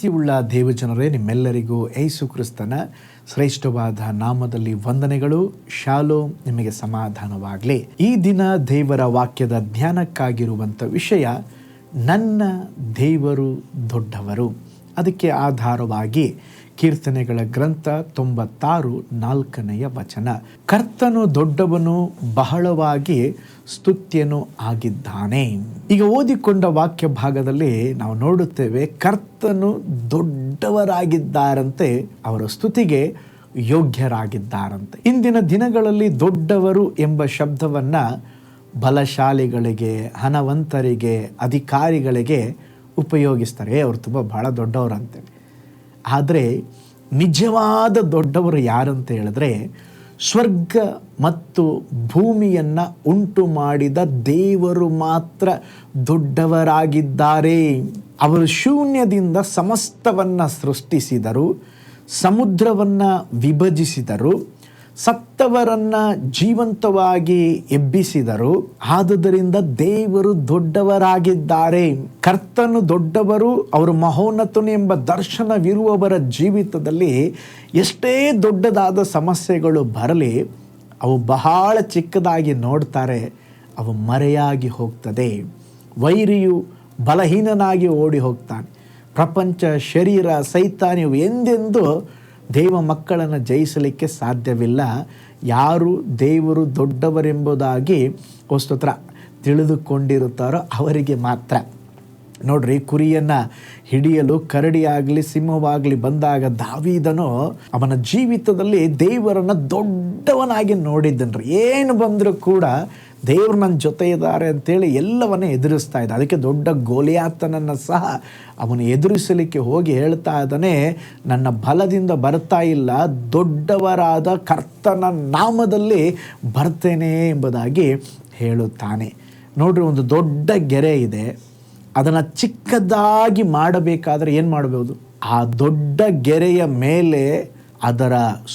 ಪ್ರೀತಿಯುಳ್ಳ ದೇವಜನರೇ, ನಿಮ್ಮೆಲ್ಲರಿಗೂ ಏಸು ಕ್ರಿಸ್ತನ ಶ್ರೇಷ್ಠವಾದ ನಾಮದಲ್ಲಿ ವಂದನೆಗಳು. ಶಾಲೋ ನಿಮಗೆ ಸಮಾಧಾನವಾಗಲಿ. ಈ ದಿನ ದೇವರ ವಾಕ್ಯದ ಧ್ಯಾನಕ್ಕಾಗಿರುವಂಥ ವಿಷಯ, ನನ್ನ ದೇವರು ದೊಡ್ಡವರು. ಅದಕ್ಕೆ ಆಧಾರವಾಗಿ ಕೀರ್ತನೆಗಳ ಗ್ರಂಥ ತೊಂಬತ್ತಾರು ನಾಲ್ಕನೆಯ ವಚನ. ಕರ್ತನು ದೊಡ್ಡವನು ಬಹಳವಾಗಿ ಸ್ತುತ್ಯನು ಆಗಿದ್ದಾನೆ. ಈಗ ಓದಿಕೊಂಡ ವಾಕ್ಯ ಭಾಗದಲ್ಲಿ ನಾವು ನೋಡುತ್ತೇವೆ, ಕರ್ತನು ದೊಡ್ಡವರಾಗಿದ್ದಾರಂತೆ, ಅವರ ಸ್ತುತಿಗೆ ಯೋಗ್ಯರಾಗಿದ್ದಾರಂತೆ. ಇಂದಿನ ದಿನಗಳಲ್ಲಿ ದೊಡ್ಡವರು ಎಂಬ ಶಬ್ದವನ್ನ ಬಲಶಾಲಿಗಳಿಗೆ, ಹಣವಂತರಿಗೆ, ಅಧಿಕಾರಿಗಳಿಗೆ ಉಪಯೋಗಿಸ್ತಾರೆ. ಅವ್ರು ತುಂಬ ಭಾಳ ದೊಡ್ಡವರಂತೆ. ಆದರೆ ನಿಜವಾದ ದೊಡ್ಡವರು ಯಾರಂತ ಹೇಳಿದ್ರೆ ಸ್ವರ್ಗ ಮತ್ತು ಭೂಮಿಯನ್ನು ಉಂಟು ಮಾಡಿದ ದೇವರು ಮಾತ್ರ ದೊಡ್ಡವರಾಗಿದ್ದಾರೆ. ಅವರು ಶೂನ್ಯದಿಂದ ಸಮಸ್ತವನ್ನು ಸೃಷ್ಟಿಸಿದರು, ಸಮುದ್ರವನ್ನು ವಿಭಜಿಸಿದರು ಸತ್ತವರನ್ನ ಜೀವಂತವಾಗಿ ಎಬ್ಬಿಸಿದರು. ಆದುದರಿಂದ ದೇವರು ದೊಡ್ಡವರಾಗಿದ್ದಾರೆ. ಕರ್ತನು ದೊಡ್ಡವರು, ಅವರು ಮಹೋನ್ನತನು ಎಂಬ ದರ್ಶನವಿರುವವರ ಜೀವಿತದಲ್ಲಿ ಎಷ್ಟೇ ದೊಡ್ಡದಾದ ಸಮಸ್ಯೆಗಳು ಬರಲಿ, ಅವು ಬಹಳ ಚಿಕ್ಕದಾಗಿ ನೋಡ್ತಾರೆ, ಅವು ಮರೆಯಾಗಿ ಹೋಗ್ತದೆ. ವೈರಿಯು ಬಲಹೀನನಾಗಿ ಓಡಿ ಹೋಗ್ತಾನೆ. ಪ್ರಪಂಚ, ಶರೀರ ಸೈತಾನ್ಯವು ಎಂದೆಂದು ದೇವ ಮಕ್ಕಳನ್ನು ಜಯಿಸಲಿಕ್ಕೆ ಸಾಧ್ಯವಿಲ್ಲ. ಯಾರು ದೇವರು ದೊಡ್ಡವರೆಂಬುದಾಗಿ ವಸ್ತುತ್ರ ತಿಳಿದುಕೊಂಡಿರುತ್ತಾರೋ ಅವರಿಗೆ ಮಾತ್ರ. ನೋಡ್ರಿ, ಕುರಿಯನ್ನು ಹಿಡಿಯಲು, ಕರಡಿಯಾಗಲಿ, ಸಿಂಹವಾಗಲಿ ಬಂದಾಗ ದಾವಿದನು ಅವನ ಜೀವಿತದಲ್ಲಿ ದೇವರನ್ನು ದೊಡ್ಡವನಾಗಿ ನೋಡಿದ್ದನ್ರಿ. ಏನು ಬಂದರೂ ಕೂಡ ದೇವರು ನನ್ನ ಜೊತೆ ಇದ್ದಾರೆ ಅಂತೇಳಿ ಎಲ್ಲವನ್ನ ಎದುರಿಸ್ತಾ ಇದ್ದ. ಅದಕ್ಕೆ ದೊಡ್ಡ ಗೋಲಿಯಾತನನ್ನು ಸಹ ಅವನು ಎದುರಿಸಲಿಕ್ಕೆ ಹೋಗಿ ಹೇಳ್ತಾ ಇದ್ದಾನೆ, ನನ್ನ ಬಲದಿಂದ ಬರ್ತಾ ಇಲ್ಲ, ದೊಡ್ಡವರಾದ ಕರ್ತನ ನಾಮದಲ್ಲಿ ಬರ್ತೇನೆ ಎಂಬುದಾಗಿ ಹೇಳುತ್ತಾನೆ. ನೋಡ್ರಿ, ಒಂದು ದೊಡ್ಡ ಗೆರೆ ಇದೆ. ಅದನ್ನು ಚಿಕ್ಕದಾಗಿ ಮಾಡಬೇಕಾದ್ರೆ ಏನು ಮಾಡ್ಬೋದು? ಆ ದೊಡ್ಡ ಗೆರೆಯ ಮೇಲೆ ಅದರ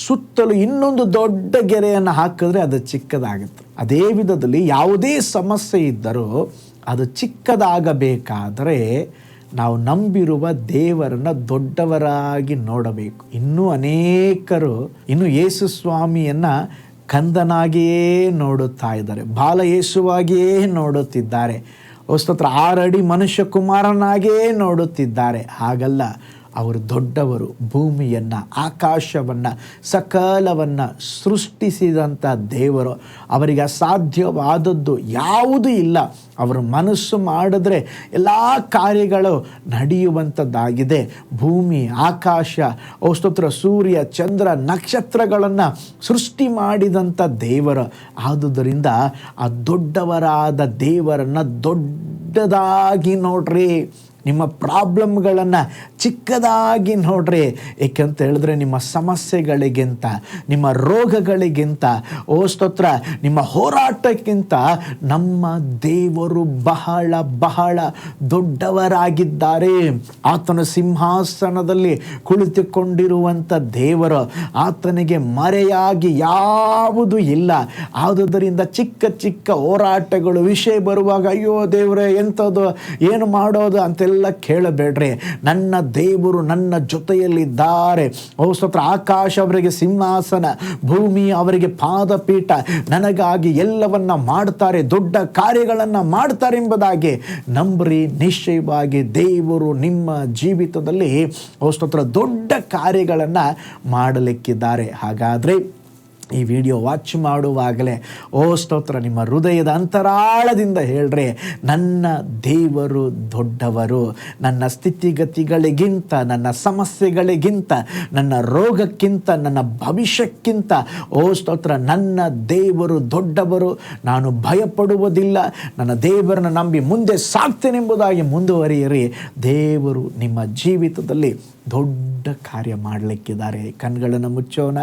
ಸುತ್ತಲೂ ಇನ್ನೊಂದು ದೊಡ್ಡ ಗೆರೆಯನ್ನು ಹಾಕಿದ್ರೆ ಅದು ಚಿಕ್ಕದಾಗುತ್ತೆ. ಅದೇ ವಿಧದಲ್ಲಿ ಯಾವುದೇ ಸಮಸ್ಯೆ ಇದ್ದರೂ ಅದು ಚಿಕ್ಕದಾಗಬೇಕಾದರೆ ನಾವು ನಂಬಿರುವ ದೇವರನ್ನು ದೊಡ್ಡವರಾಗಿ ನೋಡಬೇಕು. ಇನ್ನೂ ಅನೇಕರು, ಇನ್ನು ಯೇಸು ಸ್ವಾಮಿಯನ್ನು ಕಂದನಾಗಿಯೇ ನೋಡುತ್ತಾ ಇದ್ದಾರೆ. ಬಾಲ ಯೇಸುವಾಗಿಯೇ ನೋಡುತ್ತಿದ್ದಾರೆ. ಹೊಸ್ತತ್ರ ಆರಡಿ ಮನುಷ್ಯ ಕುಮಾರನಾಗಿಯೇ ನೋಡುತ್ತಿದ್ದಾರೆ. ಹಾಗಲ್ಲ ಅವರು ದೊಡ್ಡವರು, ಭೂಮಿಯನ್ನು, ಆಕಾಶವನ್ನು, ಸಕಲವನ್ನು ಸೃಷ್ಟಿಸಿದಂಥ ದೇವರು. ಅವರಿಗೆ ಅಸಾಧ್ಯವಾದದ್ದು ಯಾವುದೂ ಇಲ್ಲ. ಅವರು ಮನಸ್ಸು ಮಾಡಿದ್ರೆ ಎಲ್ಲ ಕಾರ್ಯಗಳು ನಡೆಯುವಂಥದ್ದಾಗಿದೆ ಭೂಮಿ, ಆಕಾಶ ಔಸ್ತೋತ್ರ ಸೂರ್ಯ, ಚಂದ್ರ, ನಕ್ಷತ್ರಗಳನ್ನು ಸೃಷ್ಟಿ ಮಾಡಿದಂಥ ದೇವರು. ಆದುದರಿಂದ ಆ ದೊಡ್ಡವರಾದ ದೇವರನ್ನು ದೊಡ್ಡದಾಗಿ ನೋಡ್ರಿ. ನಿಮ್ಮ ಪ್ರಾಬ್ಲಮ್ಗಳನ್ನು ಚಿಕ್ಕದಾಗಿ ನೋಡ್ರಿ. ಏಕೆಂತ ಹೇಳಿದ್ರೆ ನಿಮ್ಮ ಸಮಸ್ಯೆಗಳಿಗಿಂತ, ನಿಮ್ಮ ರೋಗಗಳಿಗಿಂತ, ಓ ಸ್ತೋತ್ರ, ನಿಮ್ಮ ಹೋರಾಟಕ್ಕಿಂತ ನಮ್ಮ ದೇವರು ಬಹಳ ಬಹಳ ದೊಡ್ಡವರಾಗಿದ್ದಾರೆ. ಆತನ ಸಿಂಹಾಸನದಲ್ಲಿ ಕುಳಿತುಕೊಂಡಿರುವಂಥ ದೇವರು ಆತನಿಗೆ ಮರೆಯಾಗಿ ಯಾವುದು ಇಲ್ಲ. ಆದುದರಿಂದ ಚಿಕ್ಕ ಚಿಕ್ಕ ಹೋರಾಟಗಳು, ವಿಷಯ ಬರುವಾಗ, ಅಯ್ಯೋ ದೇವರೇ, ಎಂಥದ್ದು, ಏನು ಮಾಡೋದು? ಅಂತೆಲ್ಲ ಕೇಳಬೇಡ್ರಿ. ನನ್ನ ದೇವರು ನನ್ನ ಜೊತೆಯಲ್ಲಿದ್ದಾರೆ. ಸ್ತೋತ್ರ. ಆಕಾಶ ಅವರಿಗೆ ಸಿಂಹಾಸನ, ಭೂಮಿ ಅವರಿಗೆ ಪಾದಪೀಠ. ನನಗಾಗಿ ಎಲ್ಲವನ್ನ ಮಾಡ್ತಾರೆ, ದೊಡ್ಡ ಕಾರ್ಯಗಳನ್ನು ಮಾಡ್ತಾರೆ ಎಂಬುದಾಗಿ ನಂಬ್ರಿ ನಿಶ್ಚಯವಾಗಿ ದೇವರು ನಿಮ್ಮ ಜೀವಿತದಲ್ಲಿ ಸ್ತೋತ್ರ, ದೊಡ್ಡ ಕಾರ್ಯಗಳನ್ನು ಮಾಡಲಿಕ್ಕಿದ್ದಾರೆ. ಹಾಗಾದರೆ ಈ ವಿಡಿಯೋ ವಾಚ್ ಮಾಡುವಾಗಲೇ, ಓ ಸ್ತೋತ್ರ, ನಿಮ್ಮ ಹೃದಯದ ಅಂತರಾಳದಿಂದ ಹೇಳ್ರಿ, ನನ್ನ ದೇವರು ದೊಡ್ಡವರು, ನನ್ನ ಸ್ಥಿತಿಗತಿಗಳಿಗಿಂತ, ನನ್ನ ಸಮಸ್ಯೆಗಳಿಗಿಂತ, ನನ್ನ ರೋಗಕ್ಕಿಂತ, ನನ್ನ ಭವಿಷ್ಯಕ್ಕಿಂತ, ಓ ಸ್ತೋತ್ರ, ನನ್ನ ದೇವರು ದೊಡ್ಡವರು, ನಾನು ಭಯಪಡುವುದಿಲ್ಲ, ನನ್ನ ದೇವರನ್ನು ನಂಬಿ ಮುಂದೆ ಸಾಕ್ತೇನೆಂಬುದಾಗಿ ಮುಂದುವರಿಯಿರಿ. ದೇವರು ನಿಮ್ಮ ಜೀವಿತದಲ್ಲಿ ದೊಡ್ಡ ಕಾರ್ಯ ಮಾಡಲಿಕ್ಕಿದ್ದಾರೆ. ಕಣ್ಗಳನ್ನು ಮುಚ್ಚೋಣ.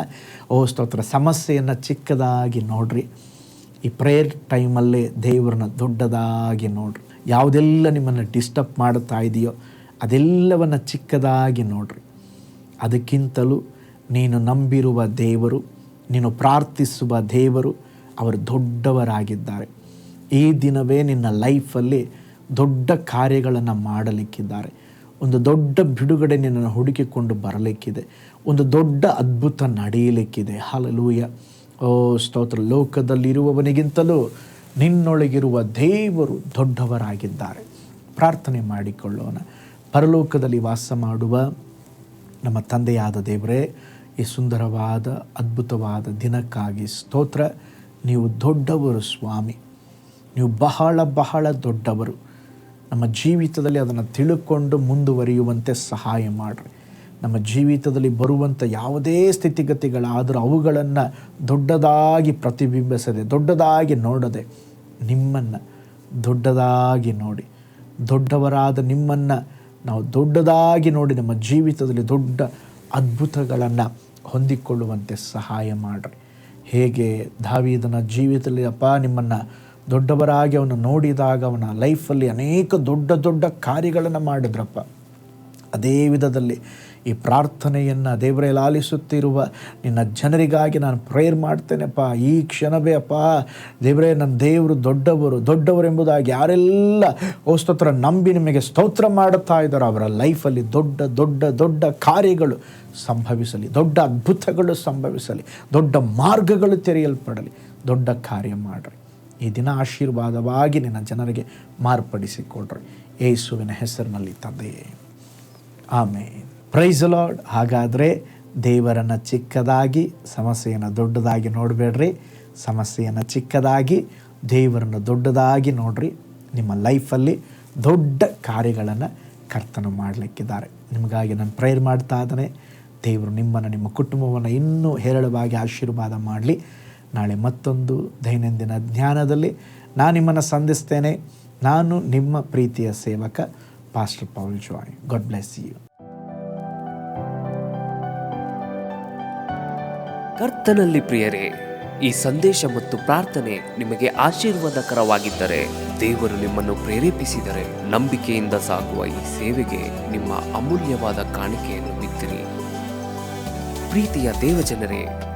ಓ, ಸ್ತೋತ್ರ. ಸಮಸ್ಯೆಯನ್ನು ಚಿಕ್ಕದಾಗಿ ನೋಡ್ರಿ. ಈ ಪ್ರೇಯರ್ ಟೈಮಲ್ಲೇ ದೇವರನ್ನ ದೊಡ್ಡದಾಗಿ ನೋಡ್ರಿ. ಯಾವುದೆಲ್ಲ ನಿಮ್ಮನ್ನು ಡಿಸ್ಟರ್ಬ್ ಮಾಡುತ್ತಾ ಇದೆಯೋ ಅದೆಲ್ಲವನ್ನು ಚಿಕ್ಕದಾಗಿ ನೋಡ್ರಿ. ಅದಕ್ಕಿಂತಲೂ ನೀನು ನಂಬಿರುವ ದೇವರು, ನೀನು ಪ್ರಾರ್ಥಿಸುವ ದೇವರು ಅವರು ದೊಡ್ಡವರಾಗಿದ್ದಾರೆ. ಈ ದಿನವೇ ನಿನ್ನ ಲೈಫಲ್ಲಿ ದೊಡ್ಡ ಕಾರ್ಯಗಳನ್ನು ಮಾಡಲಿಕ್ಕಿದ್ದಾರೆ. ಒಂದು ದೊಡ್ಡ ಬಿಡುಗಡೆ ನಿನ್ನನ್ನು ಹುಡುಕಿಕೊಂಡು ಬರಲಿಕ್ಕಿದೆ. ಒಂದು ದೊಡ್ಡ ಅದ್ಭುತ ನಡೆಯಲಿಕ್ಕಿದೆ. ಹಾಲಲೂಯ ಓ, ಸ್ತೋತ್ರ. ಲೋಕದಲ್ಲಿರುವವನಿಗಿಂತಲೂ ನಿನ್ನೊಳಗಿರುವ ದೇವರು ದೊಡ್ಡವರಾಗಿದ್ದಾರೆ. ಪ್ರಾರ್ಥನೆ ಮಾಡಿಕೊಳ್ಳೋಣ. ಪರಲೋಕದಲ್ಲಿ ವಾಸ ಮಾಡುವ ನಮ್ಮ ತಂದೆಯಾದ ದೇವರೇ, ಈ ಸುಂದರವಾದ, ಅದ್ಭುತವಾದ ದಿನಕ್ಕಾಗಿ ಸ್ತೋತ್ರ. ನೀವು ದೊಡ್ಡವರು ಸ್ವಾಮಿ. ನೀವು ಬಹಳ ಬಹಳ ದೊಡ್ಡವರು. ನಮ್ಮ ಜೀವಿತದಲ್ಲಿ ಅದನ್ನು ತಿಳ್ಕೊಂಡು ಮುಂದುವರಿಯುವಂತೆ ಸಹಾಯ ಮಾಡಿರಿ. ನಮ್ಮ ಜೀವಿತದಲ್ಲಿ ಬರುವಂಥ ಯಾವುದೇ ಸ್ಥಿತಿಗತಿಗಳಾದರೂ ಅವುಗಳನ್ನು ದೊಡ್ಡದಾಗಿ ಪ್ರತಿಬಿಂಬಿಸದೆ, ದೊಡ್ಡದಾಗಿ ನೋಡದೆ ನಿಮ್ಮನ್ನು ದೊಡ್ಡದಾಗಿ ನೋಡಿ. ದೊಡ್ಡವರಾದ ನಿಮ್ಮನ್ನು ನಾವು ದೊಡ್ಡದಾಗಿ ನೋಡಿ ನಮ್ಮ ಜೀವಿತದಲ್ಲಿ ದೊಡ್ಡ ಅದ್ಭುತಗಳನ್ನು ಹೊಂದಿಕೊಳ್ಳುವಂತೆ ಸಹಾಯ ಮಾಡಿರಿ. ಹೇಗೆ ದಾವಿದನ ಜೀವಿತದಲ್ಲಿ ಅಪ್ಪ ನಿಮ್ಮನ್ನು ದೊಡ್ಡವರಾಗಿ ಅವನು ನೋಡಿದಾಗ ಅವನ ಲೈಫಲ್ಲಿ ಅನೇಕ ದೊಡ್ಡ ದೊಡ್ಡ ಕಾರ್ಯಗಳನ್ನು ಮಾಡಿದ್ರಪ್ಪ. ಅದೇ ವಿಧದಲ್ಲಿ ಈ ಪ್ರಾರ್ಥನೆಯನ್ನು ದೇವರೇ ಲಾಲಿಸುತ್ತಿರುವ ನಿನ್ನ ಜನರಿಗಾಗಿ ನಾನು ಪ್ರೇಯರ್ ಮಾಡ್ತೇನೆಪ್ಪ. ಈ ಕ್ಷಣವೇ ಅಪ್ಪ, ದೇವರೇ ನನ್ನ ದೇವರು ದೊಡ್ಡವರು ದೊಡ್ಡವರು ಎಂಬುದಾಗಿ ಯಾರೆಲ್ಲ ಓ ಸ್ತೋತ್ರ ನಂಬಿ ನಿಮಗೆ ಸ್ತೋತ್ರ ಮಾಡುತ್ತಾ ಇದ್ದಾರೋ ಅವರ ಲೈಫಲ್ಲಿ ದೊಡ್ಡ ದೊಡ್ಡ ದೊಡ್ಡ ಕಾರ್ಯಗಳು ಸಂಭವಿಸಲಿ, ದೊಡ್ಡ ಅದ್ಭುತಗಳು ಸಂಭವಿಸಲಿ, ದೊಡ್ಡ ಮಾರ್ಗಗಳು ತೆರೆಯಲ್ಪಡಲಿ, ದೊಡ್ಡ ಕಾರ್ಯ ಮಾಡಿರಿ. ಈ ದಿನ ಆಶೀರ್ವಾದವಾಗಿ ನಿನ್ನ ಜನರಿಗೆ ಮಾರ್ಪಡಿಸಿಕೊಡ್ರಿ. ಯೇಸುವಿನ ಹೆಸರಿನಲ್ಲಿ ತಂದೆಯೇ ಆಮೇ ಪ್ರೈಸ್ ಲಾರ್ಡ್ ಹಾಗಾದರೆ ದೇವರನ್ನು ಚಿಕ್ಕದಾಗಿ, ಸಮಸ್ಯೆಯನ್ನು ದೊಡ್ಡದಾಗಿ ನೋಡಬೇಡ್ರಿ. ಸಮಸ್ಯೆಯನ್ನು ಚಿಕ್ಕದಾಗಿ, ದೇವರನ್ನು ದೊಡ್ಡದಾಗಿ ನೋಡ್ರಿ. ನಿಮ್ಮ ಲೈಫಲ್ಲಿ ದೊಡ್ಡ ಕಾರ್ಯಗಳನ್ನು ಕರ್ತನ ಮಾಡಲಿಕ್ಕಿದ್ದಾರೆ. ನಿಮಗಾಗಿ ನಾನು ಪ್ರೇಯರ್ ಮಾಡ್ತಾ ಇದ್ದಾನೆ. ದೇವರು ನಿಮ್ಮನ್ನು, ನಿಮ್ಮ ಕುಟುಂಬವನ್ನು ಇನ್ನೂ ಹೇರಳವಾಗಿ ಆಶೀರ್ವಾದ ಮಾಡಲಿ. ನಾಳೆ ಮತ್ತೊಂದು ದೈನಂದಿನ ಜ್ಞಾನದಲ್ಲಿ ನಾನು ನಿಮ್ಮನ್ನು ಸಂಧಿಸ್ತೇನೆ. ನಾನು ನಿಮ್ಮ ಪ್ರೀತಿಯ ಸೇವಕ pastor Paul Joy God bless you ಕರ್ತನಲ್ಲಿ ಪ್ರಿಯರೇ, ಈ ಸಂದೇಶ ಮತ್ತು ಪ್ರಾರ್ಥನೆ ನಿಮಗೆ ಆಶೀರ್ವಾದಕರವಾಗಿದ್ದರೆ, ದೇವರು ನಿಮ್ಮನ್ನು ಪ್ರೇರೇಪಿಸಿದರೆ ನಂಬಿಕೆಯಿಂದ ಸಾಗುವ ಈ ಸೇವೆಗೆ ನಿಮ್ಮ ಅಮೂಲ್ಯವಾದ ಕಾಣಿಕೆಯನ್ನು ಬಿತ್ತಿರಿ ಪ್ರೀತಿಯ ದೇವಜನರೇ